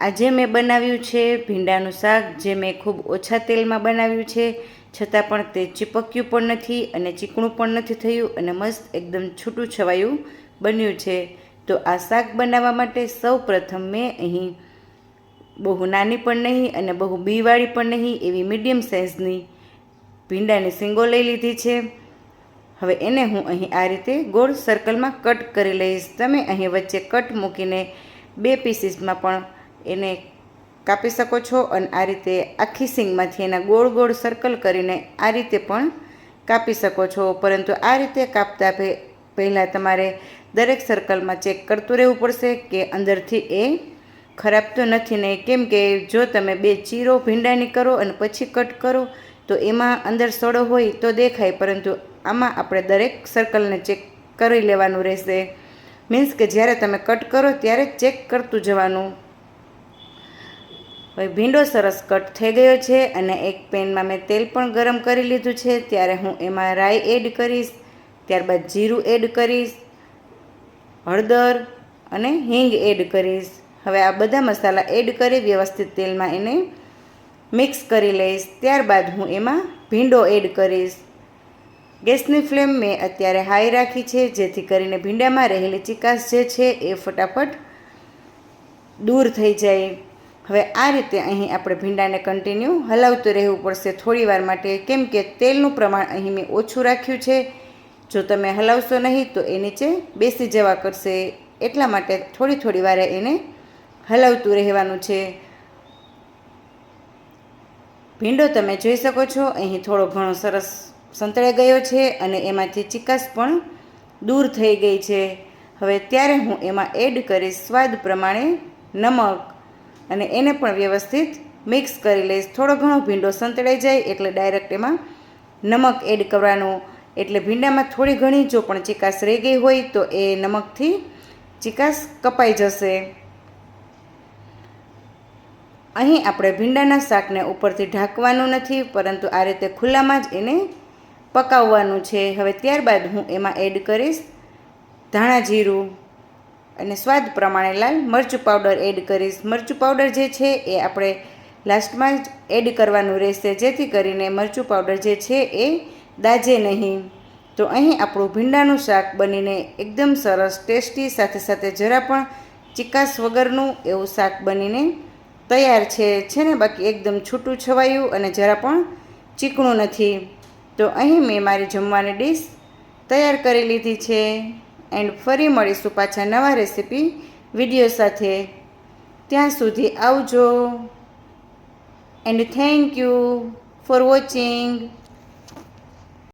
આજે મેં બનાવ્યું છે, ભીંડાનું શાક જે મેં ખૂબ ઓછા તેલમાં બનાવ્યું છે, છતાં પણ તે ચીપક્યું પણ નથી અને ચીકણું પણ નથી થયું અને મસ્ત એકદમ છૂટું છવાયું બન્યું છે. તો આ શાક બનાવવા માટે સૌ પ્રથમ મેં અહીં બહુ નાની પણ નહીં અને બહુ બીવાળી પણ નહીં એવી મીડિયમ સાઇઝની ભીંડાની સિંગો લઈ લીધી છે. હવે એને હું અહીં આ રીતે ગોળ સર્કલમાં કટ કરી લઈશ. તમે અહીં વચ્ચે કટ મૂકીને બે પીસીસમાં પણ એને કાપી શકો છો અને આ રીતે આખી સિંગમાંથી એના ગોળ ગોળ સર્કલ કરીને આ રીતે પણ કાપી શકો છો. પરંતુ આ રીતે કાપતા પહેલાં તમારે દરેક સર્કલમાં ચેક કરતું રહેવું પડશે કે અંદરથી એ ખરાબ તો નથી ને કેમ કે જો તમે બે ચીરો ભીંડાની કરો અને પછી કટ કરો, તો એમાં અંદર સડો હોય તો દેખાય. પરંતુ આમાં આપણે દરેક સર્કલને ચેક કરી લેવાનું રહેશે. મીન્સ કે જ્યારે તમે કટ કરો ત્યારે ચેક કરતું જવાનું હવે ભીંડો સરસ કટ થઈ ગયો છે અને એક પેનમાં મેં તેલ પણ ગરમ કરી લીધું છે. ત્યારે હું એમાં રાઈ એડ કરીશ, ત્યારબાદ જીરું એડ કરીશ, હળદર અને હિંગ એડ કરીશ. હવે આ બધા મસાલા એડ કરી વ્યવસ્થિત તેલમાં એને મિક્સ કરી લઈશ. ત્યારબાદ હું એમાં ભીંડો એડ કરીશ. ગેસની ફ્લેમ મેં અત્યારે હાઈ રાખી છે, જેથી કરીને ભીંડામાં રહેલી ચિકાસ જે છે એ ફટાફટ દૂર થઈ જાય. હવે આ રીતે અહીં આપણે ભીંડાને કન્ટિન્યુ હલાવતું રહેવું પડશે થોડીવાર માટે, કેમ કે તેલનું પ્રમાણ અહીં મેં ઓછું રાખ્યું છે. જો તમે હલાવશો નહીં, તો એ નીચે બેસી જવા કરશે. એટલા માટે થોડી થોડી વારે એને હલાવતું રહેવાનું છે. ભીંડો તમે જોઈ શકો છો, અહીં થોડો ઘણો સરસ સંતળાઈ ગયો છે અને એમાંથી ચિકાસ પણ દૂર થઈ ગઈ છે. હવે ત્યારે હું એમાં એડ કરીશ સ્વાદ પ્રમાણે નમક. અને એને પણ વ્યવસ્થિત મિક્સ કરી લઈશ. થોડો ઘણો ભીંડો સંતળાઈ જાય એટલે ડાયરેક્ટ એમાં નમક એડ કરવાનું. એટલે ભીંડામાં થોડી ઘણી જો પણ ચિકાસ રહી ગઈ હોય તો એ નમકથી ચિકાસ કપાઈ જશે. અહીં આપણે ભીંડાના શાકને ઉપરથી ઢાંકવાનું નથી, પરંતુ આ રીતે ખુલ્લામાં જ એને પકાવવાનું છે. હવે ત્યારબાદ હું એમાં એડ કરીશ ધાણા જીરું. અને સ્વાદ પ્રમાણે લાલ મરચું પાવડર એડ કરીશ. મરચું પાવડર જે છે એ આપણે લાસ્ટમાં જ એડ કરવાનું રહેશે. જેથી કરીને મરચું પાવડર જે છે એ દાજે નહીં. તો અહીં આપણું ભીંડાનું શાક બનીને એકદમ સરસ, ટેસ્ટી, સાથે સાથે જરા પણ ચિકાસ વગરનું એવું શાક બનીને તૈયાર છે. છે ને બાકી એકદમ છૂટું છવાયું અને જરા પણ ચીકણું નથી. તો અહીં મેં મારી જમવાની ડીશ તૈયાર કરી લીધી છે. એન્ડ ફરી મળીશું પાછા નવા રેસીપી વીડિયો સાથે. ત્યાં સુધી આવજો. And thank you for watching.